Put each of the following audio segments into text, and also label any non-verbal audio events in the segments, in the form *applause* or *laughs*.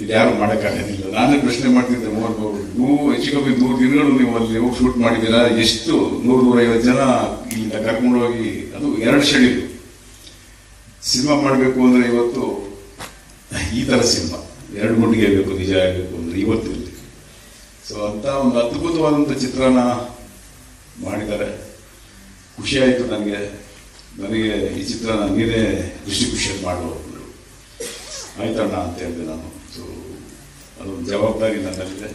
ಇದು ಯಾರು ಮಾಡೋಕ್ಕಾಗೋದಿಲ್ಲ ನಾನೇ ಪ್ರಶ್ನೆ ಮಾಡ್ತಿದ್ದೆ ನೀವು ಹೆಚ್ಚು ಕಮ್ಮಿ ಮೂರು ದಿನಗಳು ನೀವು ಅಲ್ಲಿ ಹೋಗಿ ಶೂಟ್ ಮಾಡಿದ್ದೀರಾ? ಎಷ್ಟು? ನೂರು ನೂರೈವತ್ತು ಜನ ಇಲ್ಲಿಂದ ಕರ್ಕೊಂಡು ಹೋಗಿ, ಅದು ಎರಡು ಶೆಡ್ಯೂಲ್. ಸಿನಿಮಾ ಮಾಡಬೇಕು ಅಂದ್ರೆ ಇವತ್ತು, ಈ ಥರ ಸಿನಿಮಾ. ಎರಡು ಗುಂಡಿಗೆ ಬೇಕು, ನಿಜ ಆಗಬೇಕು ಅಂದರೆ ಇವತ್ತು ಇಲ್ಲಿ ಸೊ ಅಂತ ಒಂದು ಅದ್ಭುತವಾದಂಥ ಚಿತ್ರನ ಮಾಡಿದ್ದಾರೆ. ಖುಷಿ ಆಯಿತು ನನಗೆ. ನನಗೆ ಈ ಚಿತ್ರನ ನೀನೇ ಡಿಸ್ಟ್ರಿಬ್ಯೂಷನ್ ಮಾಡುವ ಆಯ್ತಣ್ಣ ಅಂತ ಹೇಳಿದೆ ನಾನು. ಸೊ ಅದೊಂದು ಜವಾಬ್ದಾರಿ ನನ್ನಲ್ಲಿದೆ.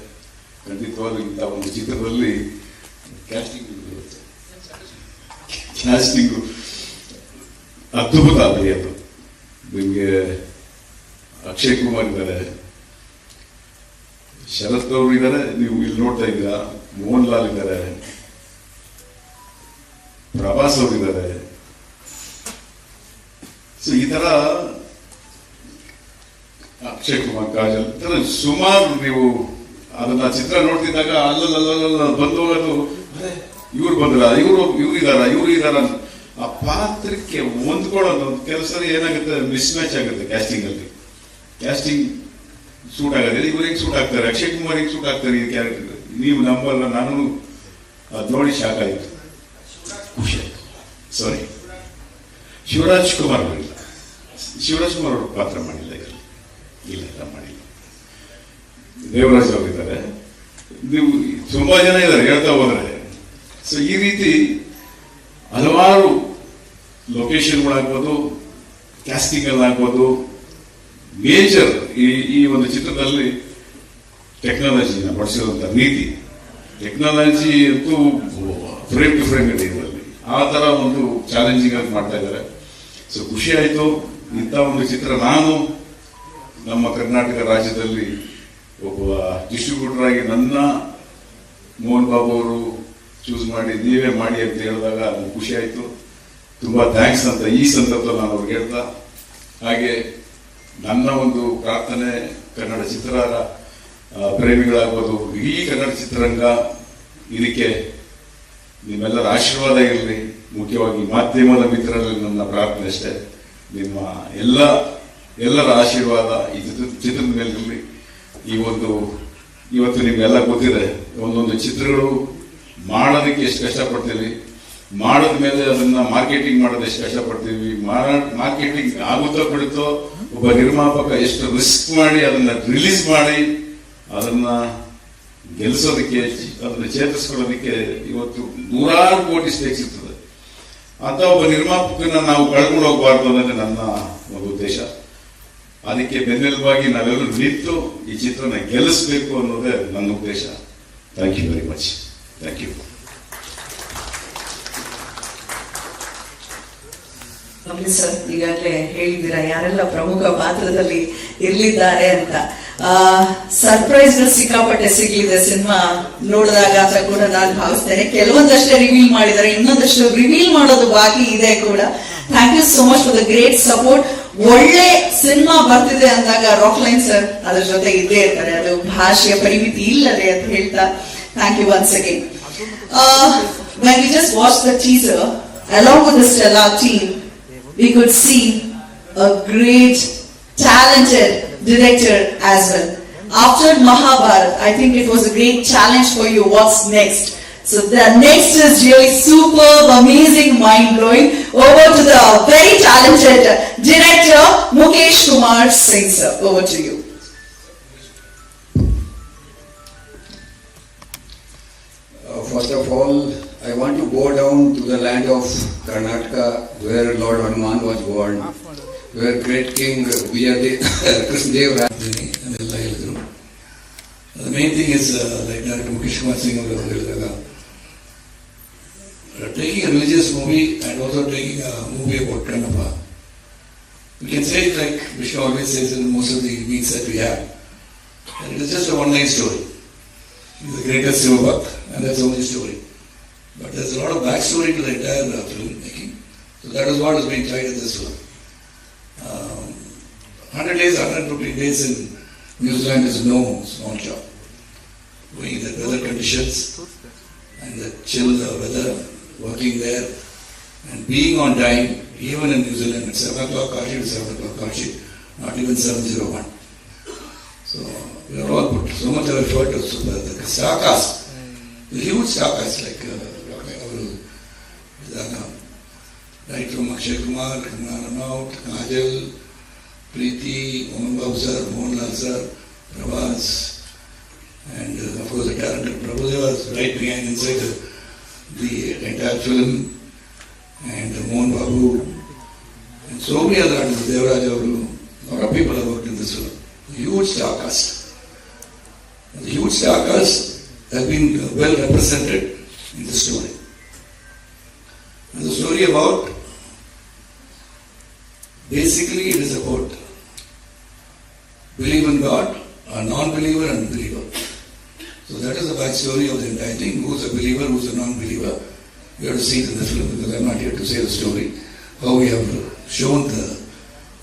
ಖಂಡಿತವಾಗಿ ಇಂಥ ಒಂದು ಚಿತ್ರದಲ್ಲಿ ಕ್ಯಾಸ್ಟಿಂಗ್ ಕ್ಯಾಸ್ಟಿಂಗು ಅದ್ಭುತ ಅದು. ನಿಮಗೆ ಅಕ್ಷಯ್ ಕುಮಾರ್ ಇದ್ದಾರೆ. ಶರತ್ ಅವರು ಇದ್ದಾರೆ, ನೀವು ಇಲ್ಲಿ ನೋಡ್ತಾ ಇದ್ದೀರಾ. ಮೋಹನ್ ಲಾಲ್ ಇದ್ದಾರೆ. ಪ್ರಭಾಸ್ ಅವರು ಇದ್ದಾರೆ. ಸೊ ಈ ತರ ಅಕ್ಷಯ್ ಕುಮಾರ್ ಕಾಜಲ್ ಸುಮಾರು ನೀವು ಅದನ್ನ ಚಿತ್ರ ನೋಡ್ತಿದ್ದಾಗ ಅಲ್ಲಲ್ಲ ಬಂದು ಅದು ಇವ್ರು ಬಂದ್ರ? ಇವರು ಇವ್ರು ಇದಾರ? ಇವ್ರು ಇದಾರ. ಆ ಪಾತ್ರಕ್ಕೆ ಹೊಂದ್ಕೊಳ್ಳೋದು ಕೆಲಸ ಏನಾಗುತ್ತೆ? ಮಿಸ್ ಮ್ಯಾಚ್ ಆಗುತ್ತೆ ಕ್ಯಾಸ್ಟಿಂಗ್ ಅಲ್ಲಿ ಕ್ಯಾಸ್ಟಿಂಗ್ ಸೂಟ್ ಆಗೋದಿಲ್ಲ ಇವ್ರಿಗೆ ಸೂಟ್ ಆಗ್ತಾರೆ? ಅಕ್ಷಯ್ ಕುಮಾರಿಗೆ ಸೂಟ್ ಆಗ್ತಾರೆ ಈ ಕ್ಯಾರೆಕ್ಟರ್ ನೀವು ನಂಬಲ್ಲ, ನಾನು ಅದು ನೋಡಿ ಶಾಕ್ ಆಯ್ತು. ಖುಷಿ ಸಾರಿ ಶಿವರಾಜ್ ಕುಮಾರ್ ಬರಲಿಲ್ಲ ಶಿವರಾಜ್ ಕುಮಾರ್ ಅವರು ಪಾತ್ರ ಮಾಡಿಲ್ಲ. ಇಲ್ಲ ಮಾಡಿಲ್ಲ ದೇವರಾಜ್ ಅವರು ನೀವು ತುಂಬಾ ಜನ ಇದ್ದಾರೆ, ಹೇಳ್ತಾ ಹೋದ್ರೆ. ಸೊ ಈ ರೀತಿ ಹಲವಾರು ಲೊಕೇಶನ್ಗಳಾಗ್ಬೋದು ಕ್ಯಾಸ್ಟಿಂಗ್ ಆಗ್ಬೋದು ಮೇಜರ್ ಈ ಈ ಒಂದು ಚಿತ್ರದಲ್ಲಿ ಟೆಕ್ನಾಲಜಿನ ಬಳಸಿರುವಂತ ನೀತಿ. ಟೆಕ್ನಾಲಜಿ ಅಂತೂ ಫ್ರೇಮ್ ಟು ಫ್ರೇಮ್ ಇದೆ ಇದರಲ್ಲಿ. ಆ ಥರ ಒಂದು ಚಾಲೆಂಜಿಂಗ್ ಆಗಿ ಮಾಡ್ತಾ ಇದ್ದಾರೆ. ಸೊ ಖುಷಿ ಆಯ್ತು. ಇಂಥ ಒಂದು ಚಿತ್ರ ನಾನು ನಮ್ಮ ಕರ್ನಾಟಕ ರಾಜ್ಯದಲ್ಲಿ ಒಬ್ಬ ಡಿಸ್ಟ್ರಿಬ್ಯೂಟರ್ ಆಗಿ ನನ್ನ ಮೋಹನ್ ಬಾಬು ಅವರು ಚೂಸ್ ಮಾಡಿ, ನೀವೇ ಮಾಡಿ ಅಂತ ಹೇಳಿದಾಗ ನನಗೆ ಖುಷಿ ಆಯಿತು. ತುಂಬ ಥ್ಯಾಂಕ್ಸ್ ಅಂತ ಈ ಸಂದರ್ಭದಲ್ಲಿ ನಾನು ಅವ್ರಿಗೆ ಹೇಳ್ತಾ. ಹಾಗೆ ನನ್ನ ಒಂದು ಪ್ರಾರ್ಥನೆ, ಕನ್ನಡ ಚಿತ್ರ ಪ್ರೇಮಿಗಳಾಗ್ಬೋದು, ಇಡೀ ಕನ್ನಡ ಚಿತ್ರರಂಗ ಇದಕ್ಕೆ ನಿಮ್ಮೆಲ್ಲರ ಆಶೀರ್ವಾದ ಇರಲಿ. ಮುಖ್ಯವಾಗಿ ಮಾಧ್ಯಮದ ಮಿತ್ರರಲ್ಲಿ ನನ್ನ ಪ್ರಾರ್ಥನೆ ಅಷ್ಟೇ. ನಿಮ್ಮ ಎಲ್ಲ ಎಲ್ಲರ ಆಶೀರ್ವಾದ ಈ ಚಿತ್ರ ಚಿತ್ರದ ಮೇಲೆ ಈ ಒಂದು ಇವತ್ತು ನಿಮಗೆಲ್ಲ ಗೊತ್ತಿದೆ, ಒಂದೊಂದು ಚಿತ್ರಗಳು ಮಾಡೋದಕ್ಕೆ ಎಷ್ಟು ಕಷ್ಟಪಡ್ತೀವಿ ಮಾಡಿದ ಮೇಲೆ ಅದನ್ನ ಮಾರ್ಕೆಟಿಂಗ್ ಮಾಡೋದು ಎಷ್ಟು ಕಷ್ಟಪಡ್ತೀವಿ ಮಾರ್ಕೆಟಿಂಗ್ ಆಗುತ್ತೋ ಬಿಡುತ್ತೋ ಒಬ್ಬ ನಿರ್ಮಾಪಕ ಎಷ್ಟು ರಿಸ್ಕ್ ಮಾಡಿ ಅದನ್ನ ರಿಲೀಸ್ ಮಾಡಿ ಅದನ್ನ ಗೆಲ್ಲಿಸೋದಕ್ಕೆ ಅದನ್ನ ಚೇತರಿಸ್ಕೊಳ್ಳೋದಕ್ಕೆ ಇವತ್ತು ನೂರಾರು ಕೋಟಿ ಸ್ಟೇಕ್ ಸಿಗ್ತದೆ. ಅಂತ ಒಬ್ಬ ನಿರ್ಮಾಪಕನ ನಾವು ಕಳ್ಕೊಂಡು ಹೋಗಬಾರ್ದು ಅನ್ನೋದೇ ನನ್ನ ಒಂದು ಉದ್ದೇಶ. ಅದಕ್ಕೆ ಬೆನ್ನೆಲುಬಾಗಿ ನಾವೆಲ್ಲರೂ ನಿಂತು ಈ ಚಿತ್ರನ ಗೆಲ್ಲಿಸಬೇಕು ಅನ್ನೋದೇ ನನ್ನ ಉದ್ದೇಶ. Thank you very much thank you sir ಈಗಾಗಲೇ ಹೇಳಿದ್ದೀರಾ, ಯಾರೆಲ್ಲ ಪ್ರಮುಖ ಪಾತ್ರದಲ್ಲಿ ಇರ್ಲಿದ್ದಾರೆ ಅಂತ. ಸರ್ಪ್ರೈಸ್ ಸಿಕ್ಕಾಪಟ್ಟೆ ಸಿಗ್ಲಿದೆ ಸಿನಿಮಾ ನೋಡಿದಾಗ ಅಂತ ಕೂಡ ನಾನು ಭಾವಿಸ್ತೇನೆ. ಕೆಲವೊಂದಷ್ಟೇ ರಿವೀಲ್ ಮಾಡಿದ್ದಾರೆ, ಇನ್ನೊಂದಷ್ಟು ರಿವೀಲ್ ಮಾಡೋದು ಬಾಕಿ ಇದೆ ಕೂಡ. Thank you so much for the great support ಒಳ್ಳೆ ಸಿನಿಮಾ ಬರ್ತಿದೆ ಅಂದಾಗ ರಾಕ್ ಲೈನ್ ಸರ್ ಅದ್ರ ಜೊತೆ ಇದ್ದೇ ಇರ್ತಾರೆ ಅದು ಭಾಷೆಯ ಪರಿಮಿತಿ ಇಲ್ಲದೆ ಅಂತ ಹೇಳ್ತಾ thank you once again when we just watched the teaser along with the stellar team we could see a great, talented director as well. After Mahabharat, I think it was a great challenge for you. What's next? So the next is really superb, amazing, mind-blowing. Over to the very talented director Mukesh Kumar Singh sir. Over to you. Uh, first of all, I want to go down to the land of Karnataka where Lord Hanuman was born, where great king Vijayadeva *laughs* Krishnadev uh, The main thing is, uh, like Dr. Mukesh Kumar Singh taking a religious movie and also taking a movie about kind we can say it like Vishnu always says in most of the meets that we have, and it is just a one-line story. He's the greatest Sivabhakt and that's the only story. But there's a lot of backstory to the entire uh, filmmaking. So that is what is being tried in this film. Um, 100 days, 150 days in New Zealand is no small job. Going in the weather conditions and the chill the weather working there and being on time, even in New Zealand, at 7 o'clock 7 o'clock not even 701. So we are all put so much effort to the, the star the huge star like like uh, Right from Akshay Kumar, Kumar Ranaut, Kajal, Preeti, Mohan Babu Mohan sir, Prabhas, and uh, of course the talented Prabhudev was right behind inside the the entire film, and Mohan Babu, and so many other artists, Devaraj Avaru, a lot of people have worked in this film. Huge star cast. The huge star cast been uh, well represented in the story. And the story about, basically it is about believe in God, a non-believer and believer. So that is the backstory of the entire thing. Who's a believer, who's a non-believer. We have to see it in the film because I'm not here to say the story. How we have shown the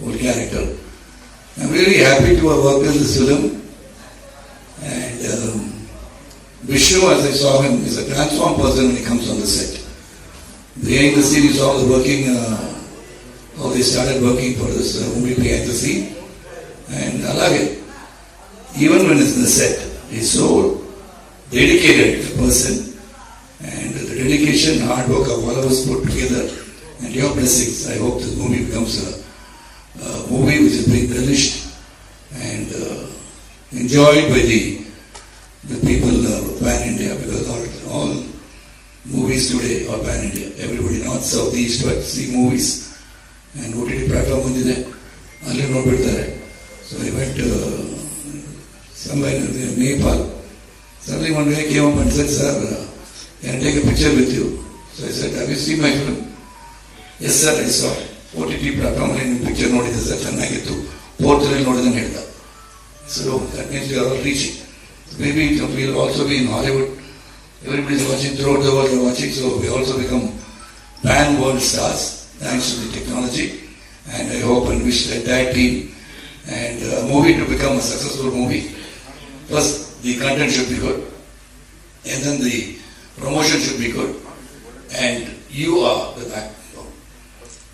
whole character. I'm really happy to have worked in this film. And um, Vishnu, as I saw him, is a transformed person when he comes on the set. Behind the scene, you saw the working, uh, how they started working for this uh, movie behind the scene. And alage, even when it's in the set, he's so dedicated person. And the dedication, hard work of all of us put together, and your blessings, I hope this movie becomes a, a movie which is being relished and uh, enjoyed by the the people of pan India because all, all movies today are pan India. Everybody north, south, east, west see movies and OTT platform ಬಂದಿದೆ ಅಲ್ಲಿ ನೋಡ್ಬಿಡ್ತಾರೆ so I went somewhere in Nepal. Suddenly one day I came up and said, sir, uh, can I take a picture with you? So I said, have you seen my film? Yes sir, I saw. OTT platform ಅಲ್ಲಿ ನಿಮ್ಮ picture ನೋಡಿದ್ದೆ sir ಚೆನ್ನಾಗಿತ್ತು ಪೋರ್ಟಲ್ಲಿ ನೋಡಿದ್ರೆ ಹೇಳ್ದ So that means we are all reaching. Maybe it will also be in Hollywood. Everybody is watching throughout the world, they are watching, so we also become pan world stars thanks to the technology. And I hope and wish the entire team and uh, movie to become a successful movie. First, the content should be good, and then the promotion should be good, and you are the backbone.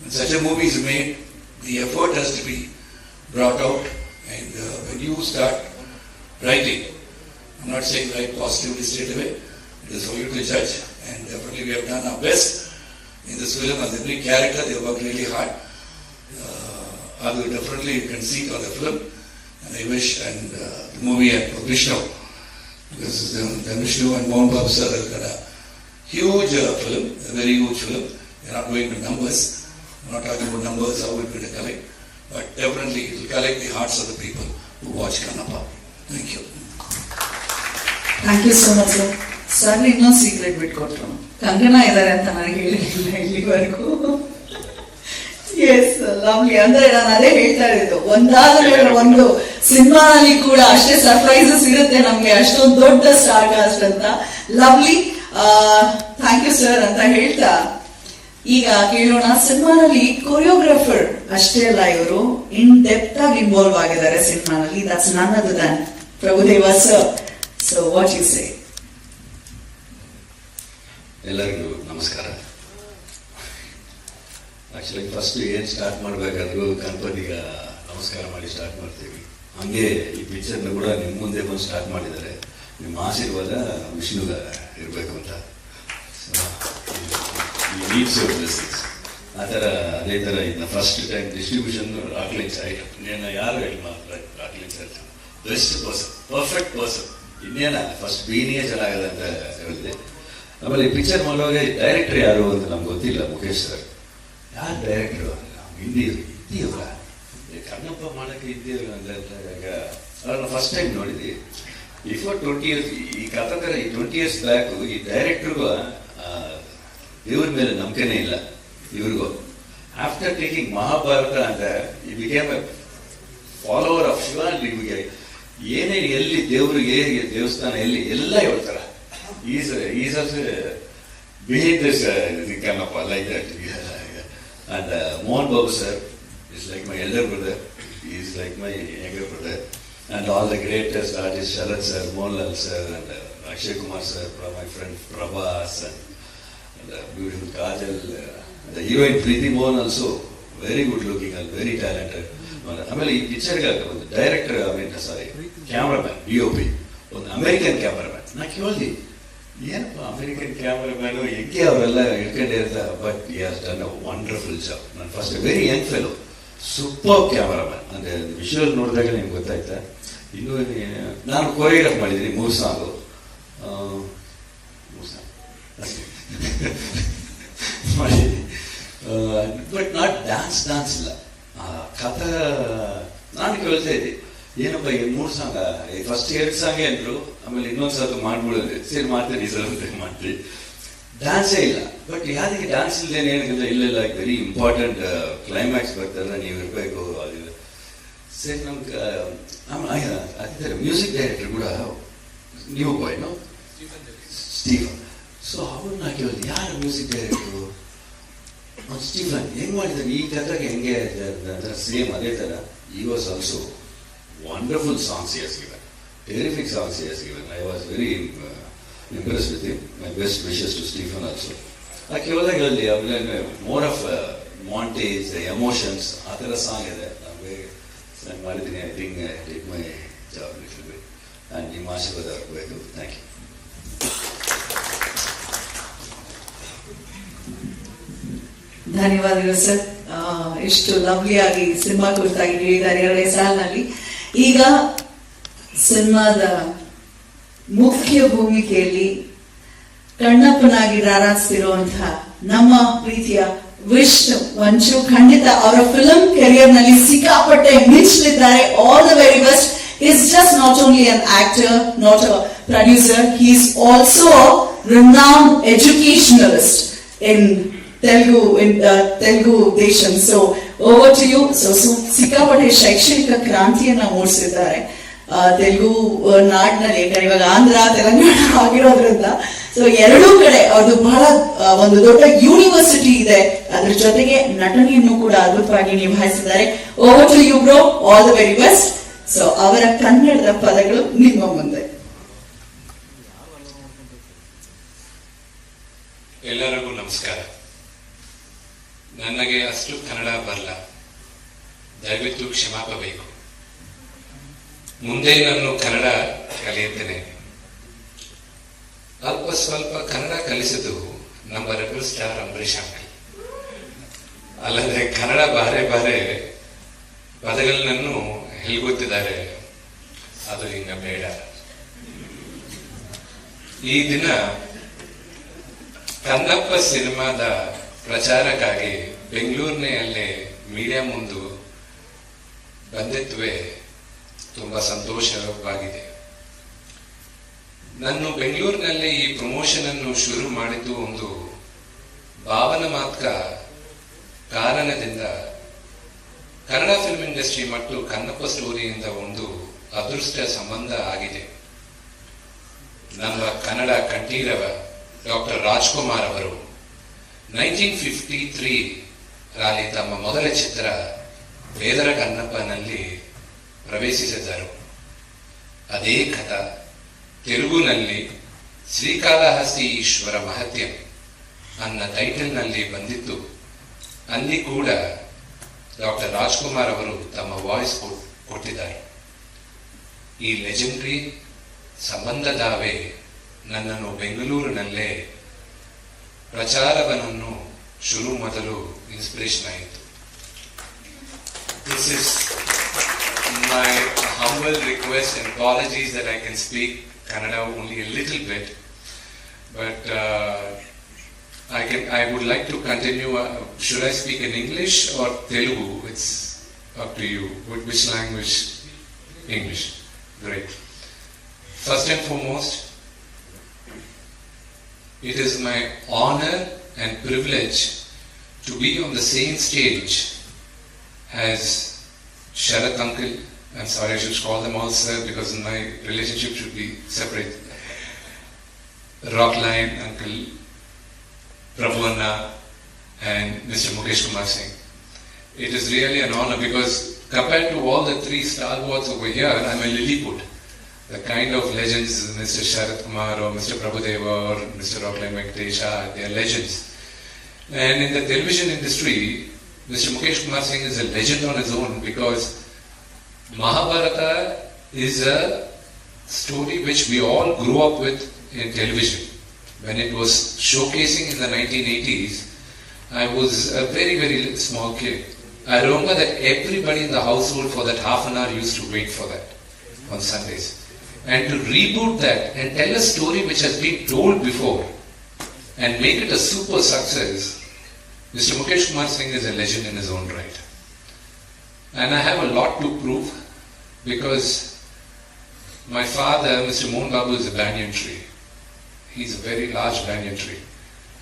When such a movie is made, the effort has to be brought out, and uh, when you start writing, I'm not saying write positively straight away, it is for you to judge, and definitely we have done our best in this film. As every character, they work really hard. Uh, I will definitely see on the film, and I wish and uh, the movie and for Vishnu, because the, the Vishnu and Mohan Babu sir have got a huge uh, film, a very huge film. We're not going to numbers, we're not talking about numbers, how we're going to collect, but definitely it will collect the hearts of the people who watch Kannapa. Thank you. Thank you so much sir sir ಇನ್ನೊಂದು secret ಬಿಟ್ಕೊಟ್ರು Kangana ಇದ್ದಾರೆ ಅಂತ ನನಗೆ ಹೇಳಿಲ್ಲ ಇಲ್ಲಿವರೆಗೂ S lovely ಅಂದ್ರೆ ನಾನು ಅದೇ ಹೇಳ್ತಾ ಇದ್ದು ಒಂದಾದ ಮೇಲೆ ಒಂದು ಸಿನಿಮಾನಲ್ಲಿ ಕೂಡ ಅಷ್ಟೇ ಸರ್ಪ್ರೈಸಸ್ ಇರುತ್ತೆ ನಮ್ಗೆ. ಅಷ್ಟೊಂದು ದೊಡ್ಡ ಸ್ಟಾರ್ ಕಾಸ್ಟ್ ಅಂತ ಲವ್ಲಿ ಥ್ಯಾಂಕ್ ಯು ಸರ್ ಅಂತ ಹೇಳ್ತಾ. ಈಗ ಕೇಳೋಣ, ಸಿನಿಮಾದಲ್ಲಿ ಕೊರಿಯೋಗ್ರಾಫರ್ ಅಷ್ಟೇ ಅಲ್ಲ ಇವರು. ಇನ್ ಡೆಪ್ತ್ ಆಗಿ ಇನ್ವಾಲ್ವ್ ಆಗಿದ್ದಾರೆ ಸಿನಿಮಾನಲ್ಲಿ. ದಟ್ಸ್ ನನ್ ಅದು Prabhudeva sir so what you say ಎಲ್ಲರಿಗೂ ನಮಸ್ಕಾರ. ಆಕ್ಚುಲಿ ಫಸ್ಟ್ ಏನ್ ಸ್ಟಾರ್ಟ್ ಮಾಡಬೇಕಾದ್ರೂ ಗಣಪತಿಗ ನಮಸ್ಕಾರ ಮಾಡಿ ಸ್ಟಾರ್ಟ್ ಮಾಡ್ತೀವಿ. ಹಂಗೆ ಈ ಪಿಕ್ಚರ್ನ ಕೂಡ ನಿಮ್ಮ ಮುಂದೆ ಬಂದು ಸ್ಟಾರ್ಟ್ ಮಾಡಿದ್ದಾರೆ. ನಿಮ್ಮ ಆಶೀರ್ವಾದ ವಿಷ್ಣುಗ ಇರಬೇಕು ಅಂತ ಆ ಥರ ಅದೇ ಥರ ಇದನ್ನ ಫಸ್ಟ್ ಟೈಮ್ ಡಿಸ್ಟ್ರಿಬ್ಯೂಷನ್ ರಾಕ್ಲಿಂಗ್ಸ್ ಆಯಿತು నేను ಯಾರು ಮಾತ್ರ ರಾಕ್ಲಿಂಗ್ಸ್ ಅಂತ? ಬೆಸ್ಟ್ ಪರ್ಸನ್ ಪರ್ಫೆಕ್ಟ್ ಪರ್ಸನ್ ಇನ್ನೇನ? ಫಸ್ಟ್ ಬೀನಿಯೇ ಚೆನ್ನಾಗಲ್ಲ ಅಂತ ಹೇಳಿದೆ ಆಮೇಲೆ ಈ ಪಿಕ್ಚರ್ ಮಾಡುವಾಗ ಡೈರೆಕ್ಟರ್ ಯಾರು ಅಂತ ನಮ್ಗೆ ಗೊತ್ತಿಲ್ಲ, ಮುಖೇಶ್ ಸರ್. ಯಾರು ಡೈರೆಕ್ಟರ್ ಹಿಂದಿ ಇದ್ದೀವಲ್ಲ ಕಣ್ಣಪ್ಪ ಮಾಡಕ್ಕೆ ಅವ್ರನ್ನ ಫಸ್ಟ್ ಟೈಮ್ ನೋಡಿದ್ವಿ. ಬಿಫೋರ್ ಟ್ವೆಂಟಿ ಇಯರ್ಸ್ ಈ ಕಥಕರ, ಈ ಟ್ವೆಂಟಿ ಇಯರ್ಸ್ ಬ್ಯಾಕ್ ಈ ಡೈರೆಕ್ಟರ್ಗೂ ದೇವ್ರ ಮೇಲೆ ನಂಬಿಕೆನೇ ಇಲ್ಲ. ಇವ್ರಿಗೂ. ಆಫ್ಟರ್ ಟೇಕಿಂಗ್ ಮಹಾಭಾರತ ಅಂತ ಈ ಬಿಕೇಮ್ ಫಾಲೋವರ್ ಆಫ್ ಶಿವ ನಿಮಗೆ ಏನೇ ಎಲ್ಲಿ ದೇವರಿಗೆ ದೇವಸ್ಥಾನ ಎಲ್ಲಿ, ಎಲ್ಲ ಹೇಳ್ತಾರ. Is is as behave this Kannappa like that and Mohan Babu sir is like my elder brother is like my younger brother and all the greatest artist Sharath sir Mohanlal sir and Akshay Kumar sir my friend Prabhas and the beautiful Kajal, uh, the heroine Preeti Mohan also, very good looking and very talented. ಆಮೇಲೆ ಈ ಪಿಕ್ಚರ್ಗೆ ಒಂದು director I mean sorry cameraman D O P ಒಂದು American cameraman ನಾ ಕೇಳಿದೆ ಏನಪ್ಪ American cameraman ಹೆಂಗೆ ಅವರೆಲ್ಲ ಇಟ್ಕೊಂಡಿರ್ತಾರೆ ಬಟ್ ಈ has done a wonderful job ನಾನು first very Young fellow Super cameraman ಅಂದರೆ ವಿಷುವಲ್ ನೋಡಿದಾಗ ನಿಮ್ಗೆ ಗೊತ್ತಾಯ್ತಾ? ಇನ್ನು ನಾನು ಕೊರಿಯೋಗ್ರಾಫ್ ಮಾಡಿದ್ದೀನಿ, ಮೂರು ಸಾಂಗು ಮೂರು ಬಟ್ ನಾಟ್ ಡ್ಯಾನ್ಸ್ ಡ್ಯಾನ್ಸ್ ಇಲ್ಲ. ಆ, ಕಥ, ನಾನು ಕೇಳ್ತಾ ಇದ್ದೆ. ಏನಪ್ಪ ಈ ಮೂರು ಸಾಂಗ್ ಫಸ್ಟ್ ಎರಡು ಸಾಂಗೇ ಅಂದ್ರು, ಆಮೇಲೆ ಇನ್ನೊಂದು ಸಲ ಮಾಡ್ಬಿಡೋದು ಸರಿ, ಮಾಡ್ತೀನಿ, ಈ ಸಲ ಅಂತ ಮಾಡ್ತೀವಿ ಡ್ಯಾನ್ಸೇ ಇಲ್ಲ. ಬಟ್ ಯಾರಿಗೆ ಡ್ಯಾನ್ಸ್ ಇಲ್ಲದೆ ಏನಿಲ್ಲ ಇಲ್ಲ ಇಲ್ಲ ವೆರಿ ಇಂಪಾರ್ಟೆಂಟ್ ಕ್ಲೈಮ್ಯಾಕ್ಸ್ ಬರ್ತಾರೆ ನೀವು ಇರಬೇಕು ಅದಿಲ್ಲ ಸರಿ ನಮ್ಗೆ ಅದಿದ್ದಾರೆ ಅದೇ ಮ್ಯೂಸಿಕ್ ಡೈರೆಕ್ಟರ್ ಕೂಡ ನೀವು ನಾವು ಸ್ಟೀಫನ್ ಸೊ ಅವ್ರನ್ನ ಕೇಳಿದ್ರು ಯಾರು ಮ್ಯೂಸಿಕ್ ಡೈರೆಕ್ಟರು ಸ್ಟೀಫನ್ ಹೆಂಗ್ ಮಾಡಿದ್ದಾರೆ? ಈ ಕಥೆಗೆ ಹೆಂಗೆ ಸೇಮ್ ಅದೇ ಥರ. He was also wonderful songs has given terrific songs yes I was very impress with him my best wishes to Stephen also ಆ ಹೇಳಿ ಆಮೇಲೆ ಮೋರ್ ಆಫ್ ಮಾಂಟೇಜ್ ಎಮೋಷನ್ಸ್ ಆ ಥರ ಸಾಂಗ್ ಇದೆ. ನಮಗೆ ನಾನು ಮಾಡಿದ್ದೀನಿ. I think take my job little bit and ನಿಮ್ಮ ಆಶೀರ್ವಾದ ಆಗಬೇಕು ಥ್ಯಾಂಕ್ ಯು ಧನ್ಯವಾದಗಳು, ಸರ್. ಎಷ್ಟು ಲವ್ಲಿ ಆಗಿ ಸಿನಿಮಾ ಕುರಿತಾಗಿ ಹೇಳಿದ್ದಾರೆ ಎರಡೇ ಸಾಲಿನಲ್ಲಿ ಈಗ ಸಿನಿಮಾದ ಮುಖ್ಯ ಭೂಮಿಕೆಯಲ್ಲಿ ಕಣ್ಣಪ್ಪನಾಗಿ ರಾರಾಜಿಸಿರುವಂತಹ ನಮ್ಮ ಪ್ರೀತಿಯ ವಿಷ್ಣು ವಂಚು ಖಂಡಿತ ಅವರ ಫಿಲಂ ಕೆರಿಯರ್ನಲ್ಲಿ ಸಿಕ್ಕಾಪಟ್ಟೆ ಮಿಂಚಲಿದ್ದಾರೆ. All the very best is just not only an actor not a producer he is also renowned educationalist in Telugu in Telugu Desam so over to you so ಸಿಕ್ಕಾಪಟ್ಟೆ ಶೈಕ್ಷಣಿಕ ಕ್ರಾಂತಿಯನ್ನ ಮೂಡಿಸಿದ್ದಾರೆ. ತೆಲುಗು ನಾಡಿನಲ್ಲಿ ಇವಾಗ ಆಂಧ್ರ, ತೆಲಂಗಾಣ ಆಗಿರೋದ್ರಿಂದ. ಸೊ ಎರಡೂ ಕಡೆ ಅದು ಬಹಳ ಒಂದು ದೊಡ್ಡ ಯೂನಿವರ್ಸಿಟಿ ಇದೆ. ಅದ್ರ ಜೊತೆಗೆ ನಟನೆಯನ್ನು ಕೂಡ ಅದ್ಭುತವಾಗಿ ನಿಭಾಯಿಸಿದ್ದಾರೆ. Over to you bro all the very best so ಅವರ ಕನ್ನಡದ ಪದಗಳು ನಿಮ್ಮ ಮುಂದೆ. ಎಲ್ಲರಿಗೂ ನಮಸ್ಕಾರ. ನನಗೆ ಅಷ್ಟು ಕನ್ನಡ ಬರಲ್ಲ. ದಯವಿಟ್ಟು ಕ್ಷಮಾಪಬೇಕು. ಮುಂದೆ ನಾನು ಕನ್ನಡ ಕಲಿಯುತ್ತೇನೆ ಅಲ್ಪ ಸ್ವಲ್ಪ ಕನ್ನಡ ಕಲಿಸಿದ್ದು ನಮ್ಮ ರೆಬಲ್ ಸ್ಟಾರ್ ಅಂಬರೀಷ್ ಅಂಕಲ್. ಅಲ್ಲದೆ ಕನ್ನಡ ಬಾರೆ ಬಾರೆ ಪದಗಳನ್ನೂ ಹೆಲ್ಗುತ್ತಿದ್ದಾರೆ. ಅದು ಹಿಂಗ ಬೇಡ. ಈ ದಿನ ಕನ್ನಪ್ಪ ಸಿನಿಮಾದ ಪ್ರಚಾರಕ್ಕಾಗಿ ಬೆಂಗಳೂರಿನಲ್ಲಿ ಮೀಡಿಯಾ ಮುಂದು ಬಂದಿತ್ವೆ ತುಂಬಾ ಸಂತೋಷವಾಗಿದೆ. ನಾನು ಬೆಂಗಳೂರಿನಲ್ಲಿ ಈ ಪ್ರಮೋಷನ್ ಅನ್ನು ಶುರು ಮಾಡಿದ್ದು ಒಂದು ಭಾವನ ಮಾತ್ರ ಕಾರಣದಿಂದ ಕನ್ನಡ ಫಿಲ್ಮ್ ಇಂಡಸ್ಟ್ರಿ ಮತ್ತು ಕನ್ನಪ್ಪ ಸ್ಟೋರಿಯಿಂದ ಒಂದು ಅದೃಷ್ಟ ಸಂಬಂಧ ಆಗಿದೆ. ನಮ್ಮ ಕನ್ನಡ ಕಂಠೀರವ ಡಾಕ್ಟರ್ ರಾಜ್ಕುಮಾರ್ ಅವರು ನೈನ್ಟೀನ್ ಫಿಫ್ಟಿ ತ್ರೀ ತಮ್ಮ ಮೊದಲ ಚಿತ್ರ ವೇದರ ಕನ್ನಪ್ಪನಲ್ಲಿ ಪ್ರವೇಶಿಸಿದರು. ಅದೇ ಕಥ ತೆಲುಗುನಲ್ಲಿ ಶ್ರೀಕಾಳಹಸ್ತಿ ಈಶ್ವರ ಮಹತ್ಯಂ ಅನ್ನ ಟೈಟಲ್ನಲ್ಲಿ ಬಂದಿತ್ತು. ಅಲ್ಲಿ ಕೂಡ ಡಾಕ್ಟರ್ ರಾಜ್ಕುಮಾರ್ ಅವರು ತಮ್ಮ ವಾಯ್ಸ್ ಕೊಟ್ಟಿದ್ದಾರೆ. ಈ ಲೆಜೆಂಡ್ರಿ ಸಂಬಂಧದಾವೆ ನನ್ನನ್ನು ಬೆಂಗಳೂರಿನಲ್ಲೇ ಪ್ರಚಾರವನ್ನು ಶುರು ಮೊದಲು ಇನ್ಸ್ಪಿರೇಷನ್ ಆಯಿತು. This is my humble request and apologies that I can speak Kannada only a little bit, but uh, I can. I would like to continue. Uh, should I speak in English or Telugu? It's up to you. Which language? English. Great. First and foremost, it is my honor and privilege to be on the same stage as Sharat Uncle I'm sorry, I should call them all sir because my relationship should be separate. Rockline Uncle, Prabhu Anna, and Mr. Mukesh Kumar Singh. It is really an honor because compared to all the three stalwarts over here, I'm a Lilliput. The kind of legends Mr. Sharat Kumar or Mr. Prabhudeva or Mr. Rockline Venkatesha, ah, they are legends. And in the television industry, Mr. Mukesh Kumar Singh is a legend on his own because Mahabharata is a story which we all grew up with in television. When it was showcasing in the 1980s, I was a very, very small kid. I remember that everybody in the household for that half an hour used to wait for that on Sundays. And to reboot that and tell a story which has been told before and make it a super success, Mr. Mukesh Kumar Singh is a legend in his own right. And I have a lot to prove because my father, Mr. Mohan Babu, is a banyan tree. He's a very large banyan tree.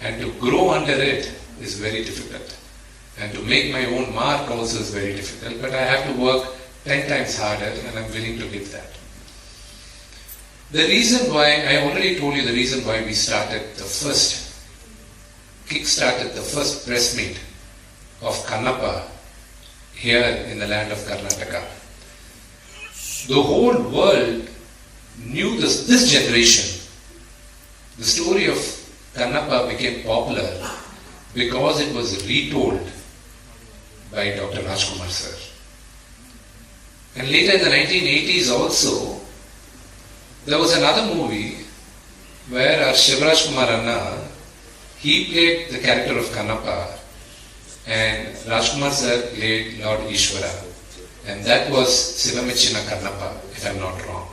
And to grow under it is very difficult. And to make my own mark also is very difficult. But I have to work 10 times harder and I'm willing to give that. The reason why, I already told you the reason why we started the first, kick-started the first press meet of Kannappa here in the land of Karnataka. The whole world knew this, this generation. The story of Kannappa became popular because it was retold by Dr. Rajkumar sir. And later in the 1980s also, there was another movie where our Shivraj Kumar Anna, he played the character of Kannappa and Rajkumar sir played Lord Ishwara. And that was Sivamechina Kannappa, if I'm not wrong.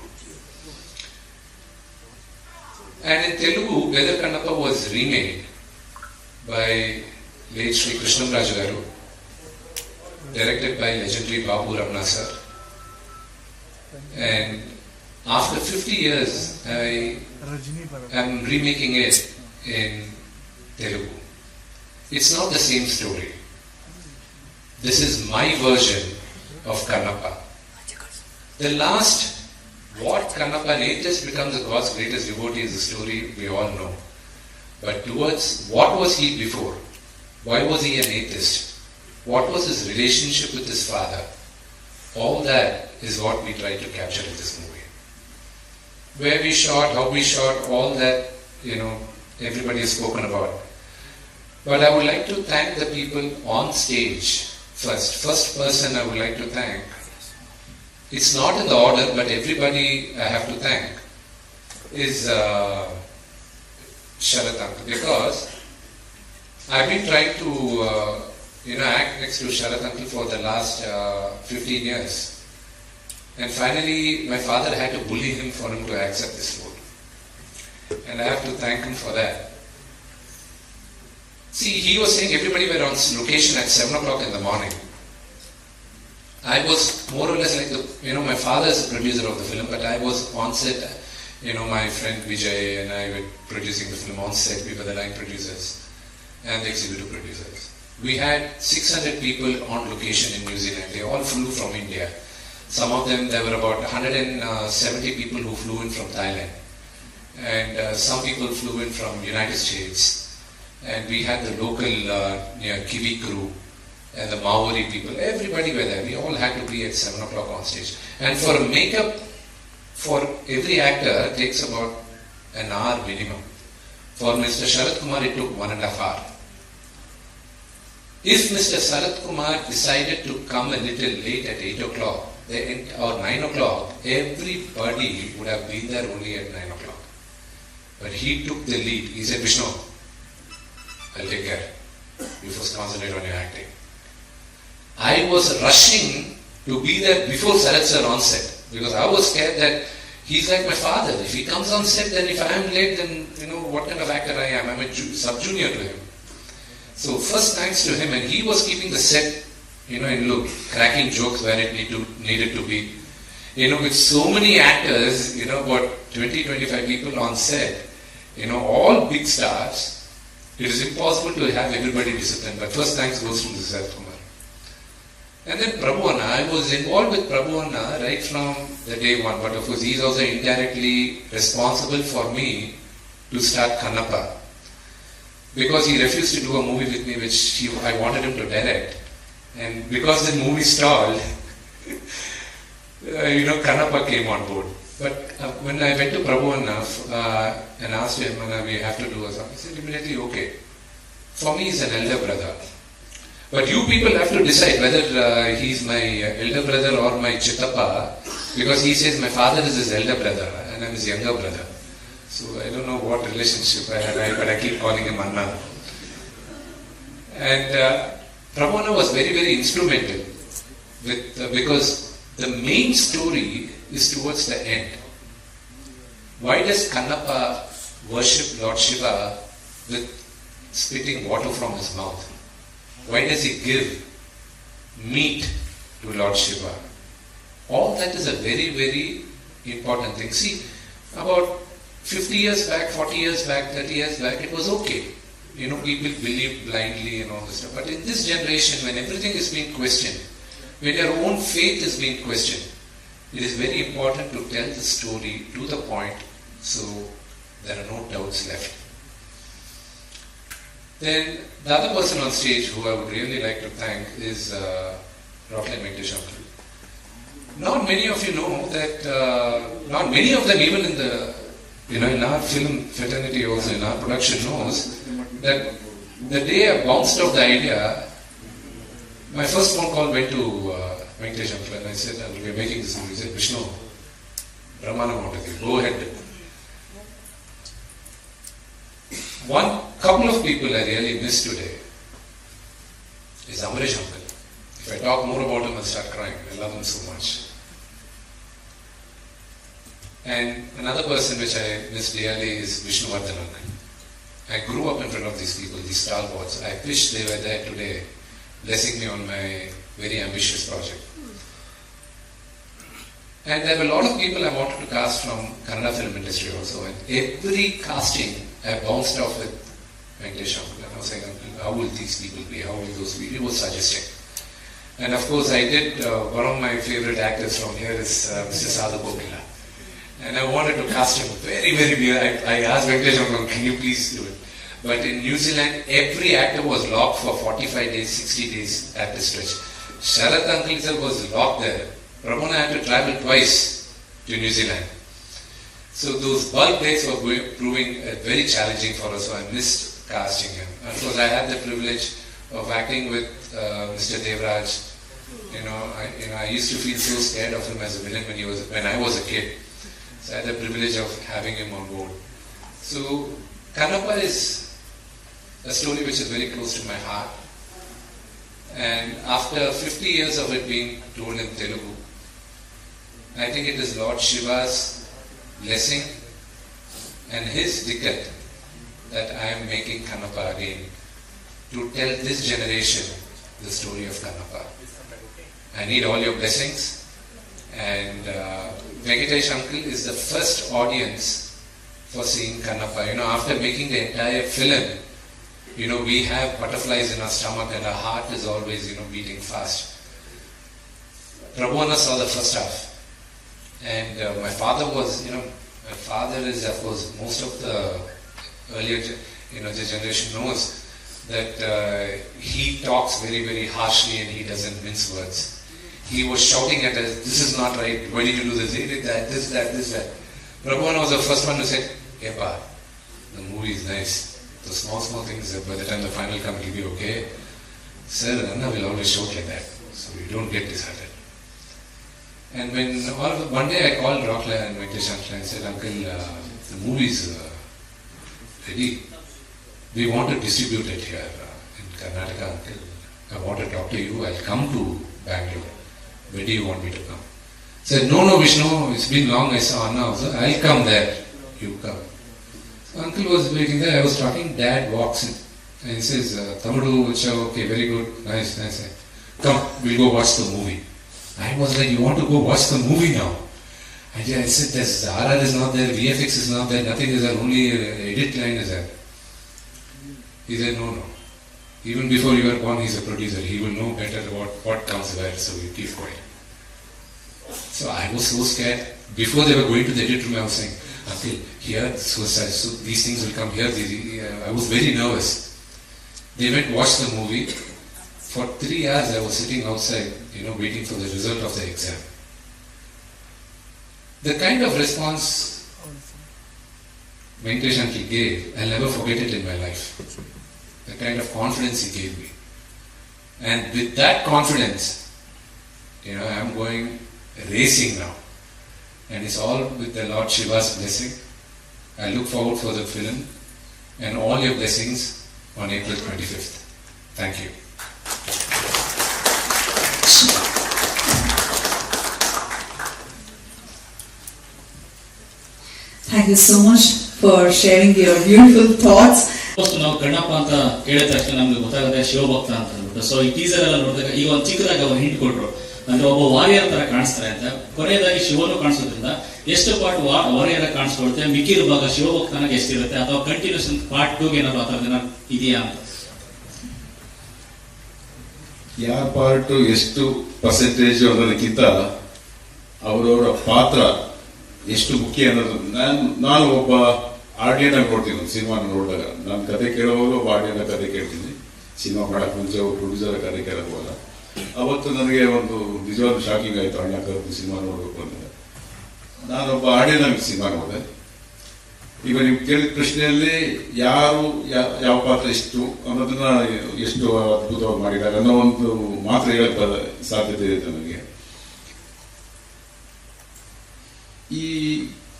And in Telugu, Vedar Kannappa was remade by late Sri Krishnamraju Garu, directed by legendary Babu Ramana sir. And after 50 years, I am remaking it in Telugu. It's not the same story. This is my version of Kannappa. The last, what Kannappa latest becomes a God's greatest devotee is a story we all know. But towards what was he before? Why was he an atheist? What was his relationship with his father? All that is what we try to capture in this movie. Where we shot, how we shot, all that, you know, everybody has spoken about. But I would like to thank the people on stage first. First person I would like to thank. It's not in the order, but everybody I have to thank is uh, because I've been trying to uh, you know act next to Sharat for the last uh, 15 years, and finally my father had to bully him for him to accept this role, and I have to thank him for that. See, he was saying everybody were on location at 7 o'clock in the morning. I was more or less like the, you know, my father is the producer of the film, but I was on set, you know, my friend Vijay and I were producing the film on set, we were the line producers and the executive producers. We had 600 people on location in New Zealand. They all flew from India. Some of them, there were about 170 people who flew in from Thailand. And uh, some people flew in from United States and we had the local uh, Kiwi crew and the Maori people. Everybody were there. We all had to be at seven o'clock on stage. And for makeup, for every actor takes about an hour minimum. For Mr. Sharat Kumar, it took one and a half hour. If Mr. Sarat Kumar decided to come a little late at 8 o'clock or 9 o'clock, everybody would have been there only at 9 o'clock. But he took the lead. He said, Vishnu, I'll take care. You first concentrate on your acting. I was rushing to be there before Sarat sir on set because I was scared that he's like my father. If he comes on set, then if I am late, then you know what kind of actor I am. I'm a ju- sub junior to him. So first thanks to him, and he was keeping the set, you know, in look, cracking jokes where it need to, needed to be. You know, with so many actors, you know, about 20, 25 people on set, you know, all big stars, it is impossible to have everybody disciplined. But first thanks goes to. Seth Kumar. And then Prabhu Anna, I was involved with Prabhu Anna right from the day one, but of course he is also indirectly responsible for me to start Kannappa. Because he refused to do a movie with me which he, I wanted him to direct. And because the movie stalled, *laughs* uh, you know, Kannappa came on board. But uh, when I went to Prabhu Anna uh, and asked him, Anna, we have to do a song, he said immediately, okay. For me, he's an elder brother. But you people have to decide whether uh, he's my elder brother or my chittappa. because he says my father is his elder brother and I'm his younger brother. So I don't know what relationship I have, but I keep calling him Anna. And uh, Pramona was very, very instrumental with, uh, because the main story is towards the end. Why does Kannappa worship Lord Shiva with spitting water from his mouth? Why does he give meat to Lord Shiva? All that is a very, very important thing. See, about 50 years back, 40 years back, 30 years back, it was okay. You know, people believed blindly and all this stuff. But in this generation, when everything is being questioned, when your own faith is being questioned, it is very important to tell the story to the point so there are no doubts left. Then the other person on stage who I would really like to thank is uh, Venkatesh Uncle. Not many of you know that, uh, not many of them even in the, you know, in our film fraternity also, in our production knows that the day I bounced off the idea, my first phone call went to uh, Venkatesh and I said, "Uncle, we're making this movie. He said, Vishnu, Brahmana Montagi, go ahead. One couple of people I really miss today is Amrish. If I talk more about him, I'll start crying. I love him so much. And another person which I miss dearly is Vishnu Vardhan. I grew up in front of these people, these stalwarts. I wish they were there today, blessing me on my very ambitious project. And there were a lot of people I wanted to cast from Kannada film industry also. And every casting I bounced off with Venkatesh Uncle. I was saying, how will these people be? How will those be? He was suggesting. And of course, I did, uh, one of my favorite actors from here is uh, Mr. Sadhu Kokila. And I wanted to cast him very, very near. I, I asked Venkatesh Uncle, can you please do it? But in New Zealand, every actor was locked for 45 days, 60 days at the stretch. Sharath Uncle was locked there. Ramona had to travel twice to New Zealand. So those bulk days were proving uh, very challenging for us, so I missed casting him. And of course, I had the privilege of acting with uh, Mr. Devraj. You know, I, you know, I used to feel so scared of him as a villain when he was when I was a kid. So I had the privilege of having him on board. So Kannappa is a story which is very close to my heart. And after 50 years of it being told in Telugu, I think it is Lord Shiva's blessing and his decree that I am making Kannappa again to tell this generation the story of Kannappa. I need all your blessings and uh, Venkatesh Uncle is the first audience for seeing Kannappa. You know, after making the entire film, you know, we have butterflies in our stomach and our heart is always, you know, beating fast. Prabhana saw the first half. And uh, my father was, you know, my father is, of course, most of the earlier, you know, the generation knows that uh, he talks very, very harshly and he doesn't mince words. He was shouting at us, this is not right, why did you do this, he did that, this, that, this, that. Prabhupada was the first one who said, hey, pa, the movie is nice. The small, small things, uh, by the time the final comes, it'll be okay. Sir, Anna will always shout like that, so you don't get disheartened. And when all one day I called Rockland and Venkatesh Uncle and said, Uncle, uh, the movie is uh, ready. We want to distribute it here uh, in Karnataka, Uncle. I want to talk to you. I'll come to Bangalore. When do you want me to come? Said, no, no, Vishnu, it's been long. I saw Anna also. I'll come there. You come. So uncle was waiting there. I was talking. Dad walks in. And he says, uh, okay, very good. Nice, nice. Come, we'll go watch the movie. I was like, you want to go watch the movie now? I I said, there's RR is not there, VFX is not there, nothing is there, only uh, edit line is there. He said, no, no. Even before you are born, he's a producer. He will know better what, what comes where, so you keep quiet. So I was so scared. Before they were going to the edit room, I was saying, Uncle, here, so, so these things will come here. Uh, I was very nervous. They went watch the movie. For three hours, I was sitting outside, you know, waiting for the result of the exam. The kind of response Venkatesh gave, I'll never forget it in my life. The kind of confidence he gave me. And with that confidence, you know, I'm going racing now. and it's all with the Lord Shiva's blessing. I look forward for the film and all your blessings on April 25th. Thank you. Thank you so much for sharing your beautiful thoughts. First ನಾವು ಕಣ್ಣಪ್ಪ ಅಂತ ಹೇಳಿದ ತಕ್ಷಣ ನಮ್ಗೆ ಗೊತ್ತಾಗುತ್ತೆ ಶಿವಭಕ್ತ ಅಂತ ಅಂದ್ಬಿಟ್ಟು. So ಈ teaser ಎಲ್ಲ ನೋಡಿದಾಗ ಈಗ ಒಂದು ಚಿಕ್ಕದಾಗ ಅವ್ರು ಹಿಂಟ್ ಕೊಟ್ರು. ಅಂದ್ರೆ ಒಬ್ಬ ವಾರಿಯರ್ ತರ ಕಾಣಿಸ್ತಾರೆ ಅಂತ. ಕೊನೆಯದಾಗಿ ಶಿವನು ಕಾಣಿಸೋದ್ರಿಂದ ಎಷ್ಟು ಪಾರ್ಟ್ ವಾರಿಯರ್ ಕಾಣಿಸ್ಕೊಳುತ್ತೆ? ಮಿಕ್ಕಿದ ಭಾಗ ಶಿವಭಕ್ತನಾಗ ಎಷ್ಟಿರುತ್ತೆ? ಅಥವಾ ಕಂಟಿನ್ಯೂಸ್ ಪಾರ್ಟ್ ಟೂಗೆ ಏನಾದ್ರು ಆ ಏನಾದ್ರು ಇದೆಯಾ ಅಂತ. ಯಾರ ಪಾರ್ಟ್ ಎಷ್ಟು ಪರ್ಸೆಂಟೇಜ್ ಅನ್ನೋದಕ್ಕಿಂತ ಅವರವರ ಪಾತ್ರ ಎಷ್ಟು ಮುಖ್ಯ ಅನ್ನೋದು ನಾನು ನಾನು ಒಬ್ಬ ಆಡಿಯನ್ ಆಗಿ ನೋಡ್ತೀನಿ ಒಂದು ಸಿನಿಮಾ ನೋಡಿದಾಗ. ನಾನು ಕತೆ ಕೇಳೋವಾಗ ಒಬ್ಬ ಆಡಿಯನ್ ಕತೆ ಕೇಳ್ತೀನಿ. ಸಿನಿಮಾ ಮಾಡಕ್ ಮುಂಚೆ ಒಬ್ಬ ಪ್ರೊಡ್ಯೂಸರ್ ಕತೆ ಕೇಳೋವಾಗ ಅವತ್ತು ನನಗೆ ಒಂದು ನಿಜವಾದ ಶಾಕಿಂಗ್ ಆಯಿತು. ಅಣ್ಣ ಕರೆದು ಸಿನಿಮಾ ನೋಡಬೇಕು ಅಂತ ನಾನೊಬ್ಬ ಆಡಿಯನ್ ಆಗಿ ಸಿನಿಮಾ ನೋಡಿದೆ. ಈಗ ನೀವು ಕೇಳಿದ ಪ್ರಶ್ನೆಯಲ್ಲಿ ಯಾರು ಯಾವ ಪಾತ್ರ ಎಷ್ಟು ಅನ್ನೋದನ್ನ ಎಷ್ಟು ಅದ್ಭುತವಾಗಿ ಮಾಡಿದ್ದಾರೆ ಅನ್ನೋ ಒಂದು ಮಾತ್ರ ಹೇಳಕ್ ಸಾಧ್ಯತೆ ಇದೆ ನನಗೆ ಈ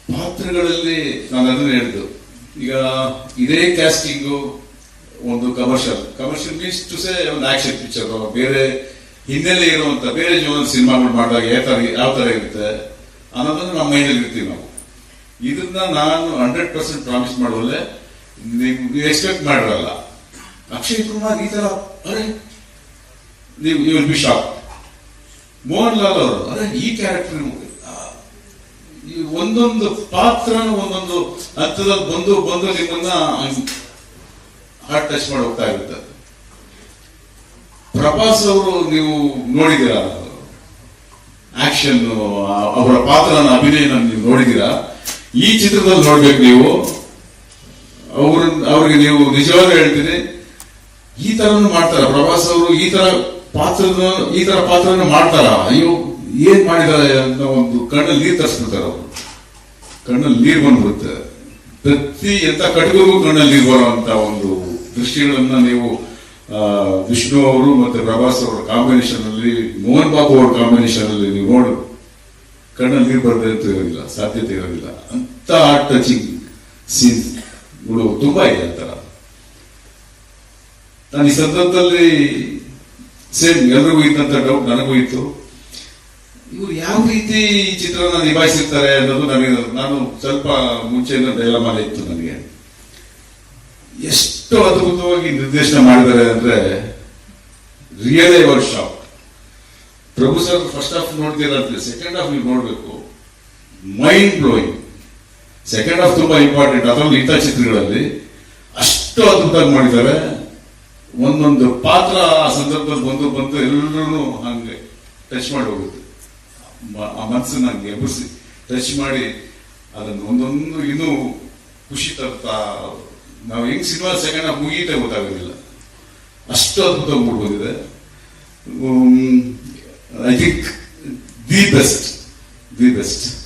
ಪಾತ್ರಗಳಲ್ಲಿ ನಾನು ಅದನ್ನ ಹೇಳಿದ್ದು ಈಗ ಇದೇ ಕ್ಯಾಸ್ಟಿಂಗ್ ಒಂದು commercial commercial means to say ಒಂದು ಆಕ್ಷನ್ ಪಿಕ್ಚರ್ ಬೇರೆ ಹಿನ್ನೆಲೆ ಇರುವಂತ, ಬೇರೆ ಜೀವನ ಸಿನಿಮಾಗಳು ಮಾಡಿದಾಗ ಯಾವ ತರ ಯಾವ ತರ ಇರುತ್ತೆ ಅನ್ನೋದನ್ನ ನಮ್ಮ ಮೈಂಡಲ್ಲಿ ಇರ್ತೀವಿ ನಾವು. ಇದನ್ನ ನಾನು ಹಂಡ್ರೆಡ್ ಪರ್ಸೆಂಟ್ ಪ್ರಾಮಿಸ್ ಮಾಡುವಲ್ಲೇ ನೀವು ಎಕ್ಸ್ಪೆಕ್ಟ್ ಮಾಡಿರಲ್ಲ. ಅಕ್ಷಯ್ ಕುಮಾರ್ ಈ ತರ, ಅರೆ, ನೀವು you will be shop Mohan Lal ಅವರು, ಅರೆ, ಈ ಕ್ಯಾರೆಕ್ಟರ್ ಒಂದೊಂದು ಪಾತ್ರ ಒಂದೊಂದು ಹಂತದಲ್ಲಿ ಬಂದು ಬಂದು ನಿಮ್ಮನ್ನ ಹಾರ್ಟ್ ಟಚ್ ಮಾಡಿ ಹೋಗ್ತಾ ಇರುತ್ತೆ. ಪ್ರಭಾಸ್ ಅವರು ನೀವು ನೋಡಿದ್ದೀರಾ? ಆಕ್ಷನ್ ಅವರ ಪಾತ್ರನ, ಅಭಿನಯನ ನೀವು ನೋಡಿದ್ದೀರಾ? ಈ ಚಿತ್ರದಲ್ಲಿ ನೋಡ್ಬೇಕು ನೀವು. ಅವ್ರ, ಅವ್ರಿಗೆ ನೀವು ನಿಜವಾಗ್ಲೂ ಹೇಳ್ತೀನಿ. ಈ ತರ ಮಾಡ್ತಾರ. ಪ್ರಭಾಸ್ ಅವರು ಈ ತರ ಪಾತ್ರದ ಈ ತರ ಪಾತ್ರನ ಮಾಡ್ತಾರ. ಅಯ್ಯೋ, ಏನ್ ಮಾಡಿದಾರೆ ಅಂತ ಒಂದು ಕಣ್ಣಲ್ಲಿ ನೀರ್ ತರಿಸ್ಬಿಡ್ತಾರೆ ಅವರು. ಕಣ್ಣಲ್ಲಿ ನೀರ್ ಬಂದ್ಬಿಡುತ್ತೆ. ಪ್ರತಿ ಎಂತ ಕಟುಗೂ ಕಣ್ಣಲ್ಲಿ ನೀರ್ ಬರುವಂತ ಒಂದು ದೃಷ್ಟಿಗಳನ್ನ ನೀವು ವಿಷ್ಣು ಅವರು ಮತ್ತೆ ಪ್ರಭಾಸ್ ಅವರ ಕಾಂಬಿನೇಷನ್ ಅಲ್ಲಿ, ಮೋಹನ್ ಬಾಬು ಅವರ ಕಾಂಬಿನೇಷನ್ ಅಲ್ಲಿ ನೀವು ನೋಡು ಕಣ್ಣಲ್ಲಿ ನೀರು ಅಂತ ಇರೋದಿಲ್ಲ, ಸಾಧ್ಯತೆ ಇರೋದಿಲ್ಲ. ಅಂತ ಟಚಿಂಗ್ ಸೀನ್ಗಳು ತುಂಬಾ ಇದೆ ಅಂತರ ನಾನು. ಈ ಸಂದರ್ಭದಲ್ಲಿ ಸೇಮ್ ಎಲ್ರಿಗೂ ಇದ್ದಂತ ಡೌಟ್ ನನಗೂ ಇತ್ತು. ಇವರು ಯಾವ ರೀತಿ ಈ ಚಿತ್ರನ ನಿಭಾಯಿಸಿರ್ತಾರೆ ಅನ್ನೋದು ನನಗೆ, ನಾನು ಸ್ವಲ್ಪ ಮುಂಚೆಯಿಂದ ಡೈಲಮಾಲ ಇತ್ತು ನನಗೆ. ಎಷ್ಟು ಅದ್ಭುತವಾಗಿ ನಿರ್ದೇಶನ ಮಾಡಿದ್ದಾರೆ ಅಂದ್ರೆ, real workshop Prabhu sir first half ನೋಡ್ತೀರಂತೆ second half ನೀವು ನೋಡಬೇಕು. ಮೈಂಡ್ ಬ್ಲೋಯಿಂಗ್ ಸೆಕೆಂಡ್ ಹಾಫ್ ತುಂಬಾ ಇಂಪಾರ್ಟೆಂಟ್ ಅದರಲ್ಲಿ ಇಂಥ ಚಿತ್ರಗಳಲ್ಲಿ ಅಷ್ಟು ಅದ್ಭುತವಾಗಿ ಮಾಡಿದ್ದಾರೆ. ಒಂದೊಂದು ಪಾತ್ರ ಆ ಸಂದರ್ಭದಲ್ಲಿ ಬಂದು ಬಂದು ಎಲ್ಲರೂ ಹಂಗೆ ಟಚ್ ಮಾಡಿ ಹೋಗುತ್ತೆ. ಆ ಮನಸ್ಸನ್ನ ಹಂಗೆ ಎಬ್ಬರಿಸಿ ಟಚ್ ಮಾಡಿ ಅದನ್ನು ಒಂದೊಂದು ಇನ್ನೂ ಖುಷಿ ತರ್ತಾ, ನಾವು ಹೆಂಗ್ ಸಿನಿಮಾ ಸೆಕೆಂಡ್ ಹಾಫ್ ಮುಗಿಯುತ್ತೆ ಗೊತ್ತಾಗೋದಿಲ್ಲ. ಅಷ್ಟು ಅದ್ಭುತ ಮೂಡ್ ಬಂದಿದೆ. I think the best, the best.